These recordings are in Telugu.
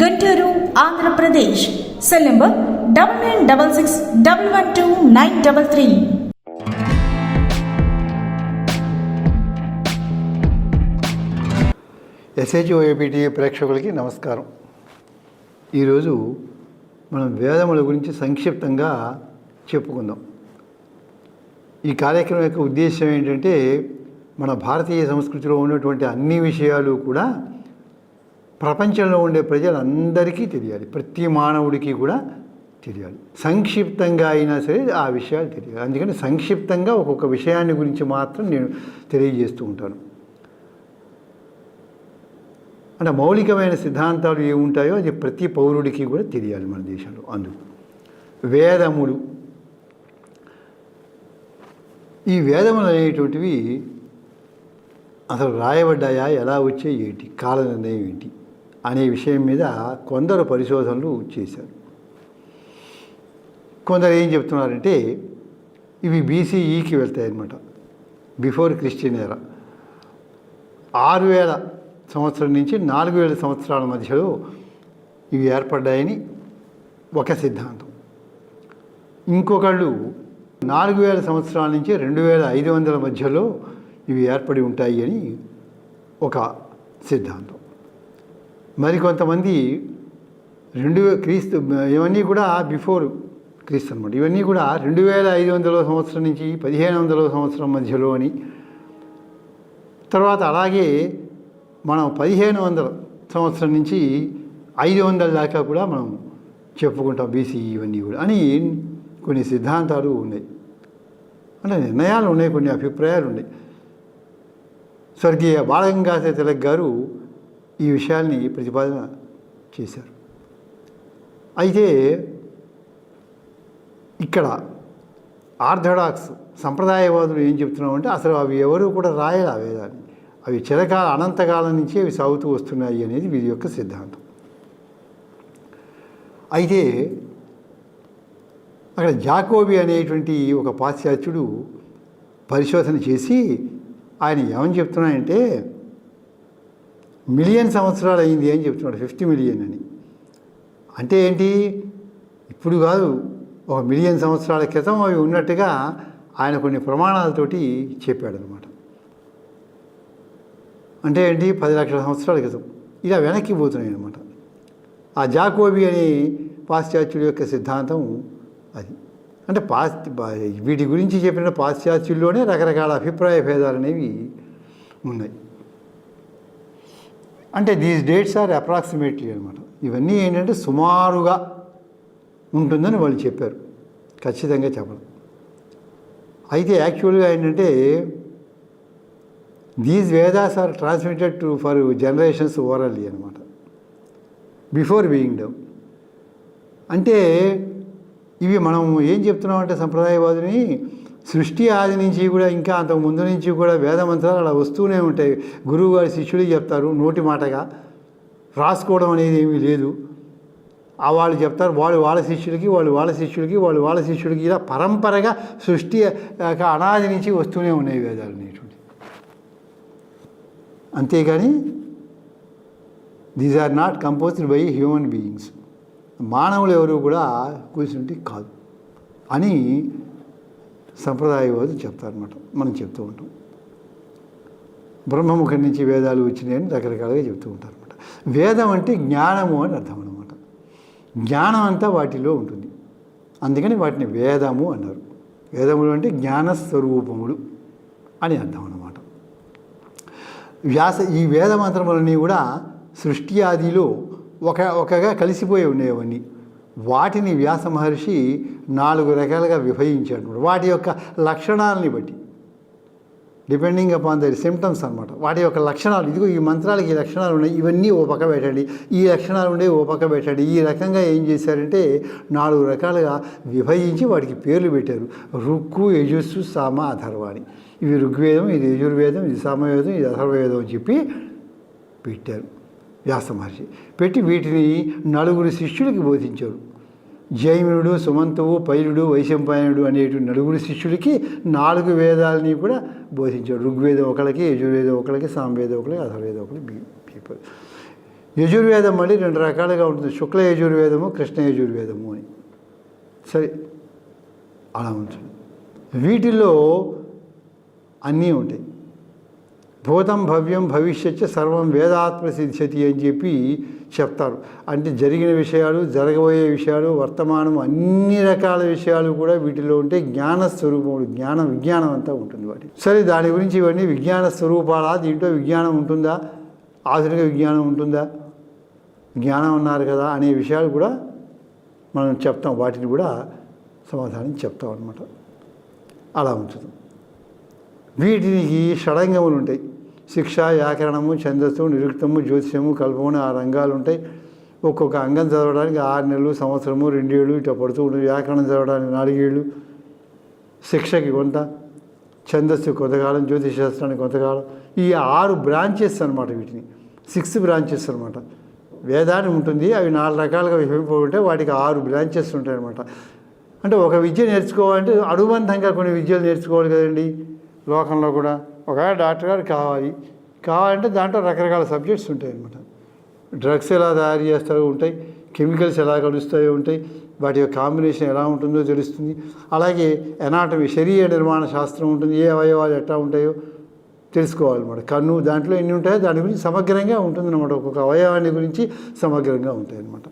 Guntur Andhra Pradesh. Cell number double nine double six double one two nine double three. ఎస్హెచ్ఓఏపీటీ ప్రేక్షకులకి నమస్కారం. ఈరోజు మనం వేదముల గురించి సంక్షిప్తంగా చెప్పుకుందాం. ఈ కార్యక్రమం యొక్క ఉద్దేశం ఏంటంటే మన భారతీయ సంస్కృతిలో ఉన్నటువంటి అన్ని విషయాలు కూడా ప్రపంచంలో ఉండే ప్రజలందరికీ తెలియాలి. ప్రతి మానవుడికి కూడా తెలియాలి. సంక్షిప్తంగా అయినా సరే ఆ విషయాలు తెలియాలి. అందుకని సంక్షిప్తంగా ఒక్కొక్క విషయాన్ని గురించి మాత్రం నేను తెలియజేస్తూ ఉంటాను. అంటే మౌలికమైన సిద్ధాంతాలు ఏముంటాయో అది ప్రతి పౌరుడికి కూడా తెలియాలి మన దేశంలో. అందుకు వేదములు. ఈ వేదములు అనేటువంటివి అసలు రాయబడ్డాయా ఎలా వచ్చాయి ఏంటి కాల నిర్ణయం ఏంటి? అనే విషయం మీద కొందరు పరిశోధనలు చేశారు. కొందరు ఏం చెప్తున్నారంటే ఇవి బీసీఈకి వెళ్తాయి అన్నమాట బిఫోర్ క్రిస్టియన్ ఎరా ఆరు వేల సంవత్సరం నుంచి నాలుగు వేల సంవత్సరాల మధ్యలో ఇవి ఏర్పడ్డాయని ఒక సిద్ధాంతం. ఇంకొకళ్ళు నాలుగు వేల సంవత్సరాల నుంచి రెండు వేల ఐదు వందల మధ్యలో ఇవి ఏర్పడి ఉంటాయి అని ఒక సిద్ధాంతం. మరికొంతమంది రెండు క్రీస్తు ఇవన్నీ కూడా బిఫోర్ క్రీస్తు అనమాట ఇవన్నీ కూడా రెండు వేల ఐదు వందల సంవత్సరం నుంచి పదిహేను వందల సంవత్సరం మధ్యలో అని. తర్వాత అలాగే మనం పదిహేను వందల సంవత్సరం నుంచి ఐదు వందల దాకా కూడా మనం చెప్పుకుంటాం బీసీ ఇవన్నీ కూడా అని కొన్ని సిద్ధాంతాలు ఉన్నాయి. అంటే నిర్ణయాలు ఉన్నాయి కొన్ని అభిప్రాయాలు ఉన్నాయి. స్వర్గీయ బాలగంగాధర తిలక్ గారు ఈ విషయాల్ని ప్రతిపాదన చేశారు. అయితే ఇక్కడ ఆర్థడాక్స్ సంప్రదాయవాదులు ఏం చెప్తున్నామంటే అసలు అవి ఎవరు కూడా రాయరు ఆ వేదాన్ని? అవి చిరకాల అనంతకాలం నుంచి అవి సాగుతూ వస్తున్నాయి అనేది వీరి యొక్క సిద్ధాంతం. అయితే అక్కడ జాకోబి అనేటువంటి ఒక పాశ్చాత్యుడు పరిశోధన చేసి ఆయన ఏమని చెప్తున్నాయంటే మిలియన్ సంవత్సరాలు అయింది అని చెప్తున్నాడు ఫిఫ్టీ మిలియన్ అని. అంటే ఏంటి? ఇప్పుడు కాదు ఒక మిలియన్ సంవత్సరాల క్రితం అవి ఉన్నట్టుగా ఆయన కొన్ని ప్రమాణాలతోటి చెప్పాడనమాట అంటే ఏంటి? పది లక్షల సంవత్సరాల క్రితం. ఇలా వెనక్కి పోతున్నాయి అనమాట ఆ జాకోబి అని పాశ్చాత్యుడి యొక్క సిద్ధాంతం అది. అంటే పాశ్ వీటి గురించి చెప్పిన పాశ్చాత్యుల్లోనే రకరకాల అభిప్రాయ భేదాలు అనేవి ఉన్నాయి. అంటే దీస్ డేట్స్ ఆర్ అప్రాక్సిమేట్లీ అనమాట. ఇవన్నీ ఏంటంటే సుమారుగా ఉంటుందని వాళ్ళు చెప్పారు. ఖచ్చితంగా చెప్పడం అయితే యాక్చువల్గా ఏంటంటే these Vedas are transmitted to for generations orally అనమాట. బిఫోర్ బీయింగ్ డౌన్ అంటే ఇవి మనం ఏం చెప్తున్నామంటే సంప్రదాయవాదిని సృష్టి ఆది నుంచి కూడా ఇంకా అంతకు ముందు నుంచి కూడా వేద మంత్రాలు అలా వస్తూనే ఉంటాయి. గురువు గారి శిష్యుడు చెప్తారు నోటి మాటగా. రాసుకోవడం అనేది ఏమీ లేదు. ఆ వాళ్ళు చెప్తారు వాళ్ళు వాళ్ళ శిష్యులకి వాళ్ళు వాళ్ళ శిష్యులకి వాళ్ళు వాళ్ళ శిష్యులకి ఇలా పరంపరగా సృష్టి యొక్క అనాది నుంచి వస్తూనే ఉన్నాయి వేదాలు అనేటువంటి అంతేగాని these are not composed by human beings మానవులు ఎవరు కూడా కూర్చుంటే కాదు. అని సంప్రదాయవాదులు చెప్తారన్నమాట. మనం చెప్తూ ఉంటాం. బ్రహ్మముఖం నుంచి వేదాలు వచ్చినాయని రకరకాలుగా చెప్తూ ఉంటారు అనమాట వేదం అంటే జ్ఞానము అని అర్థం అనమాట జ్ఞానం అంతా వాటిలో ఉంటుంది. అందుకని వాటిని వేదము అన్నారు. వేదములు అంటే జ్ఞానస్వరూపములు అని అర్థం అనమాట వ్యాస ఈ వేద మంత్రములన్నీ కూడా సృష్టి ఆదిలో ఒక ఒకగా కలిసిపోయి ఉండేవన్నీ. వాటిని వ్యాస మహర్షి నాలుగు రకాలుగా విభజించాడు. వాటి యొక్క లక్షణాలని బట్టి. డిపెండింగ్ అపాన్ దర్ సిమ్టమ్స్ అనమాట వాటి యొక్క లక్షణాలు ఇదిగో ఈ మంత్రాలకి ఈ లక్షణాలు ఉన్నాయి ఇవన్నీ ఓ పక్క పెట్టండి ఈ లక్షణాలు ఉండే ఓ పక్క పెట్టండి. ఈ రకంగా ఏం చేశారంటే నాలుగు రకాలుగా విభజించి వాటికి పేర్లు పెట్టారు. రుక్కు యజస్సు సామ అథర్వాణి ఇవి ఋగ్వేదం ఇది యజుర్వేదం ఇది సామవేదం ఇది అథర్వవేదం అని చెప్పి పెట్టారు. వ్యాస మహర్షి. పెట్టి వీటిని నలుగురు శిష్యులకి బోధించారు జైమినుడు సుమంతువు పైలుడు వైశంపాయనుడు అనేటువంటి నలుగురు శిష్యులకి నాలుగు వేదాలని కూడా బోధించాడు. ఋగ్వేదం ఒకళ్ళకి యజుర్వేదం ఒకళ్ళకి సామవేదం ఒకళ్ళకి అథర్వేదం ఒకళ్ళకి బీ పీపుల్ యజుర్వేదం మళ్ళీ రెండు రకాలుగా ఉంటుంది. శుక్ల యజుర్వేదము కృష్ణ యజుర్వేదము అని. సరే అలా ఉంటుంది. వీటిల్లో అన్నీ ఉంటాయి. భూతం భవ్యం భవిష్యత్ సర్వం వేదాత్మ సిద్ధ్యతి అని చెప్పి చెప్తారు. అంటే జరిగిన విషయాలు జరగబోయే విషయాలు వర్తమానం అన్ని రకాల విషయాలు కూడా వీటిలో ఉంటే జ్ఞాన స్వరూపములు జ్ఞానం విజ్ఞానం అంతా ఉంటుంది వాటి. సరే దాని గురించి ఇవన్నీ విజ్ఞాన స్వరూపాలా? దీంట్లో విజ్ఞానం ఉంటుందా? ఆధునిక విజ్ఞానం ఉంటుందా? జ్ఞానం ఉన్నారు కదా అనే విషయాలు కూడా మనం చెప్తాం. వాటిని కూడా సమాధానం చెప్తాం అనమాట అలా ఉంటుంది. వీటికి షడంగములు ఉంటాయి. శిక్ష వ్యాకరణము ఛందస్సు నిరుక్తము జ్యోతిషము కల్పము ఆ రంగాలు ఉంటాయి ఒక్కొక్క అంగం చదవడానికి ఆరు నెలలు సంవత్సరము రెండేళ్ళు ఇట్లా పడుతూ ఉంటుంది వ్యాకరణం చదవడానికి నాలుగేళ్ళు. శిక్షకి కొంత ఛందస్సు కొంతకాలం జ్యోతిష శాస్త్రానికి కొంతకాలం. ఈ ఆరు బ్రాంచెస్ అనమాట వీటిని. సిక్స్ బ్రాంచెస్ అనమాట వేదాన్ని ఉంటుంది అవి నాలుగు రకాలుగా విభజింపబడి వాటికి ఆరు బ్రాంచెస్ ఉంటాయి అనమాట అంటే ఒక విద్య నేర్చుకోవాలంటే అనుబంధంగా కొన్ని విద్యలు నేర్చుకోవాలి కదండి. లోకంలో కూడా. ఒకవేళ డాక్టర్ గారు కావాలి కావాలంటే దాంట్లో రకరకాల సబ్జెక్ట్స్ ఉంటాయి అనమాట డ్రగ్స్ ఎలా తయారు చేస్తారో ఉంటాయి కెమికల్స్ ఎలా కలుస్తాయో ఉంటాయి వాటి యొక్క కాంబినేషన్ ఎలా ఉంటుందో తెలుస్తుంది. అలాగే ఎనాటమీ శరీర నిర్మాణ శాస్త్రం ఉంటుంది ఏ అవయవాలు ఎట్లా ఉంటాయో తెలుసుకోవాలన్నమాట కన్ను దాంట్లో ఎన్ని ఉంటాయో దాని గురించి సమగ్రంగా ఉంటుందన్నమాట ఒక్కొక్క అవయవాన్ని గురించి సమగ్రంగా ఉంటాయన్నమాట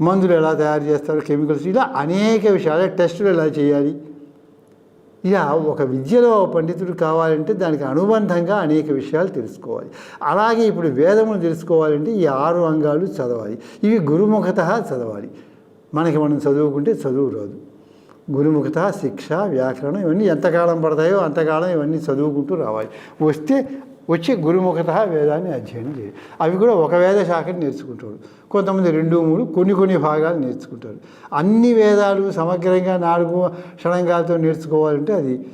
మందులు ఎలా తయారు చేస్తారు కెమికల్స్ ఇలా అనేక విషయాలు టెస్టులు ఎలా చేయాలి ఇలా ఒక విద్యలో పండితుడు కావాలంటే దానికి అనుబంధంగా అనేక విషయాలు తెలుసుకోవాలి. అలాగే ఇప్పుడు వేదములు తెలుసుకోవాలంటే ఈ ఆరు అంగాలు చదవాలి. ఇవి గురుముఖత చదవాలి. మనకి మనం చదువుకుంటే చదువు రాదు. గురుముఖత శిక్ష వ్యాకరణం ఇవన్నీ ఎంతకాలం పడతాయో అంతకాలం ఇవన్నీ చదువుకుంటూ రావాలి. వస్తే వచ్చి గురుముఖత వేదాన్ని అధ్యయనం చేయాలి. అవి కూడా ఒక వేద శాఖను నేర్చుకుంటాడు. కొంతమంది రెండు మూడు కొన్ని కొన్ని భాగాలు నేర్చుకుంటారు అన్ని వేదాలు సమగ్రంగా నాలుగు షడంగాలతో నేర్చుకోవాలంటే అది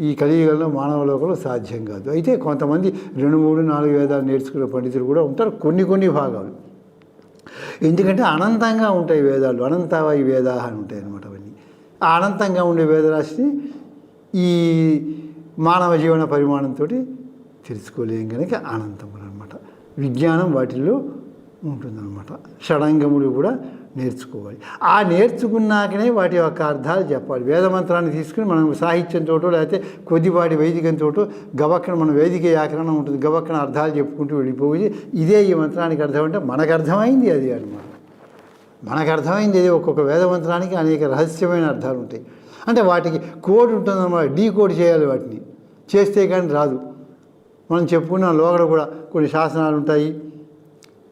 ఈ కలియుగంలో మానవ లోకంలో సాధ్యం కాదు. అయితే కొంతమంది రెండు మూడు నాలుగు వేదాలు నేర్చుకునే పండితులు కూడా ఉంటారు. కొన్ని కొన్ని భాగాలు. ఎందుకంటే అనంతంగా ఉంటాయి వేదాలు. అనంతవాయి వేదా అని ఉంటాయి అనమాట అవన్నీ. ఆ అనంతంగా ఉండే వేదరాశిని ఈ మానవ జీవన పరిమాణంతో తెలుసుకోలేం కనుక అనంతములు అనమాట. విజ్ఞానం వాటిల్లో ఉంటుందన్నమాట. షడంగములు కూడా నేర్చుకోవాలి. ఆ నేర్చుకున్నాకనే వాటి యొక్క అర్థాలు చెప్పాలి. వేదమంత్రాన్ని తీసుకుని మనం సాహిత్యంతో లేకపోతే కొద్దిపాటి వైదికంతో గవక్కన మన వేదిక వ్యాకరణం ఉంటుంది. గవక్కన అర్థాలు చెప్పుకుంటూ వెళ్ళిపోయి ఇదే ఈ మంత్రానికి అర్థం అంటే మనకు అర్థమైంది అది అనమాట. మనకు అర్థమైంది అది ఒక్కొక్క వేదమంత్రానికి అనేక రహస్యమైన అర్థాలు ఉంటాయి. అంటే వాటికి కోడ్ ఉంటుందన్నమాట. డీ కోడ్ చేయాలి వాటిని. చేస్తే కానీ రాదు. మనం చెప్పుకున్న లోగడ కూడా కొన్ని శాసనాలు ఉంటాయి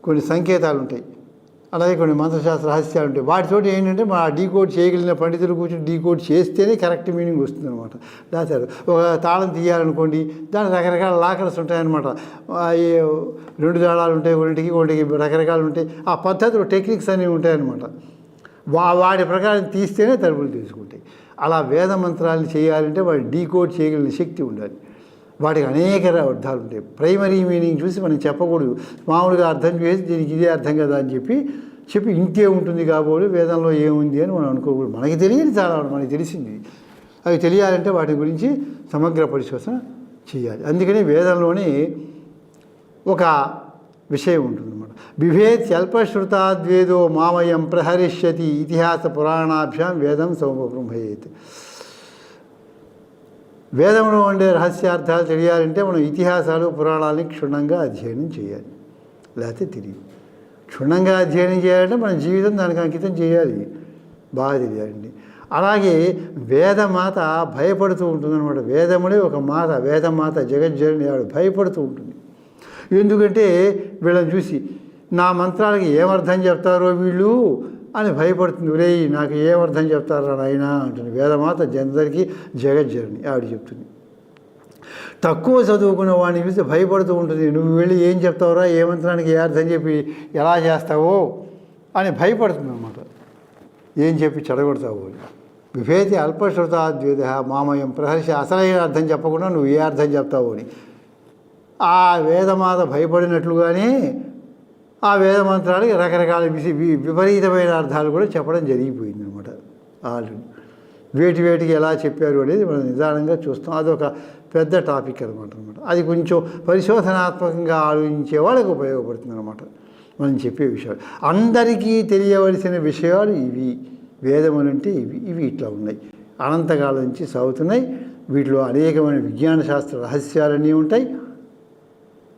కొన్ని సంకేతాలు ఉంటాయి. అలాగే కొన్ని మంత్రశాస్త్ర రహస్యాలు ఉంటాయి. వాటితోటి ఏంటంటే మా డీకోడ్ చేయగలిగిన పండితులు కూర్చొని డీకోడ్ చేస్తేనే కరెక్ట్ మీనింగ్ వస్తుంది అనమాట రాశారు ఒక తాళం తీయాలనుకోండి దాని రకరకాల లాకర్స్ ఉంటాయన్నమాట. రెండు తాళాలు ఉంటాయి ఒకటికి ఒకటికి రకరకాలు ఉంటాయి. ఆ పద్ధతులు టెక్నిక్స్ అనేవి ఉంటాయన్నమాట. వా వాటి ప్రకారం తీస్తేనే తలుపులు తీసుకుంటాయి. అలా వేద మంత్రాలు చేయాలంటే వాటి డీకోడ్ చేయగలిగిన శక్తి ఉండాలి. వాటికి అనేక అర్థాలు ఉంటాయి. ప్రైమరీ మీనింగ్ చూసి మనం చెప్పకూడదు. మామూలుగా అర్థం చేసి దీనికి ఇదే అర్థం కదా అని చెప్పి చెప్పి ఇంతే ఉంటుంది కాబట్టి వేదంలో ఏముంది అని మనం అనుకోకూడదు. మనకి తెలియదు చాలా మనకి తెలిసింది. అవి తెలియాలంటే వాటి గురించి సమగ్ర పరిశోధన చేయాలి. అందుకని వేదంలోనే ఒక విషయం ఉంటుందన్నమాట. బిభేత్యల్పశ్రుతాద్వేదో మామయం ప్రహరిష్యతి ఇతిహాస పురాణాభ్యాం వేదం సౌమబ్రహ్మయేత్. వేదంలో ఉండే రహస్యార్థాలు తెలియాలంటే మనం ఇతిహాసాలు పురాణాలని క్షుణ్ణంగా అధ్యయనం చేయాలి. లేకపోతే తెలియదు. క్షుణ్ణంగా అధ్యయనం చేయాలంటే మన జీవితం దానికి అంకితం చేయాలి. బాగా తెలియాలండి. అలాగే వేదమాత భయపడుతూ ఉంటుందన్నమాట. వేదముడే ఒక మాత వేదమాత జగజ్జనని ఆవిడ భయపడుతూ ఉంటుంది. ఎందుకంటే వీళ్ళని చూసి నా మంత్రాలకి ఏమర్థం చెప్తారో వీళ్ళు? అని భయపడుతుంది ఉరే నాకు ఏం అర్థం చెప్తారా నాయన? అంటుంది. వేదమాత జందరికి జగజ్జరణి ఆవిడ చెప్తుంది. తక్కువ చదువుకున్న వాడిని చూసి భయపడుతూ ఉంటుంది. నువ్వు వెళ్ళి ఏం చెప్తావురా? ఏ మంత్రానికి ఏ అర్థం చెప్పి ఎలా చేస్తావో? అని భయపడుతుంది అన్నమాట. ఏం చెప్పి చెడగొడతావు? అని. విభేతి అల్పశ్రుతాద్వేద మామయం ప్రహర్షి అసలైన అర్థం చెప్పకుండా నువ్వు ఏ అర్థం చెప్తావు? అని. ఆ వేదమాత భయపడినట్లుగానే ఆ వేద మంత్రాలకి రకరకాల విసి వి- విపరీతమైన అర్థాలు కూడా చెప్పడం జరిగిపోయింది అనమాట ఆల్రెడీ. వేటి వేటికి ఎలా చెప్పారు అనేది మనం నిదానంగా చూస్తాం. అదొక పెద్ద టాపిక్ అనమాట అనమాట. అది కొంచెం పరిశోధనాత్మకంగా ఆలోచించే వాళ్ళకి ఉపయోగపడుతుంది అనమాట మనం చెప్పే విషయాలు. అందరికీ తెలియవలసిన విషయాలు ఇవి. వేదములంటే ఇవి. ఇవి ఇట్లా ఉన్నాయి. అనంతకాలం నుంచి సాగుతున్నాయి. వీటిలో అనేకమైన విజ్ఞాన శాస్త్ర రహస్యాలన్నీ ఉంటాయి.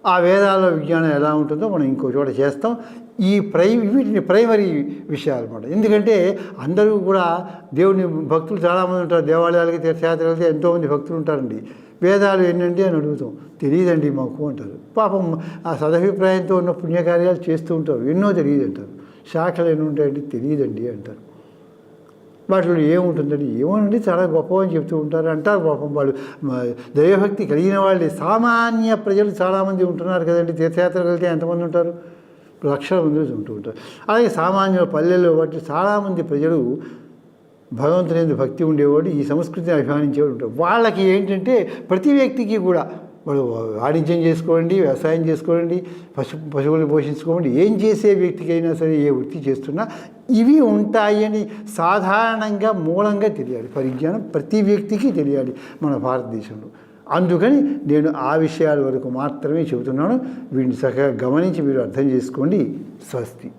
ఆ వేదాల విజ్ఞానం ఎలా ఉంటుందో మనం ఇంకో చోట చేస్తాం. ఈ ప్రై వీటిని ప్రైమరీ విషయాలు అనమాట ఎందుకంటే అందరూ కూడా దేవుని భక్తులు చాలామంది ఉంటారు. దేవాలయాలకి తీర్థయాత్రలకి ఎంతోమంది భక్తులు ఉంటారండి. వేదాలు ఏంటండి అని అడుగుతాం. తెలియదండి మాకు అంటారు. పాపం ఆ సదభిప్రాయంతో ఉన్న పుణ్యకార్యాలు చేస్తూ ఉంటారు. ఎన్నో తెలియదు అంటారు శాఖలు ఎన్ని ఉంటాయండి తెలియదండి అంటారు. వాటిలో ఏముంటుందని ఏమోనండి చాలా గొప్పవని చెప్తూ ఉంటారు. అంటారు పాపం వాళ్ళు. దైవభక్తి కలిగిన వాళ్ళే. సామాన్య ప్రజలు చాలామంది ఉంటున్నారు కదండి. తీర్థయాత్రలు వెళ్తే ఎంతమంది ఉంటారు? లక్షల మంది ఉంటూ ఉంటారు. అలాగే సామాన్య పల్లెల్లో వాటి చాలామంది ప్రజలు భగవంతుని భక్తి ఉండేవాడు ఈ సంస్కృతిని అభిమానించేవాడు ఉంటారు. వాళ్ళకి ఏంటంటే ప్రతి వ్యక్తికి కూడా వాడు వాణిజ్యం చేసుకోండి వ్యవసాయం చేసుకోండి పశు పశువులు పోషించుకోండి ఏం చేసే వ్యక్తికైనా సరే ఏ వృత్తి చేస్తున్నా ఇవి ఉంటాయని సాధారణంగా మూలంగా తెలియాలి. పరిజ్ఞానం ప్రతి వ్యక్తికి తెలియాలి మన భారతదేశంలో. అందుకని నేను ఆ విషయాల వరకు మాత్రమే చెబుతున్నాను. వీటిని చక్కగా గమనించి మీరు అర్థం చేసుకోండి. స్వస్తి.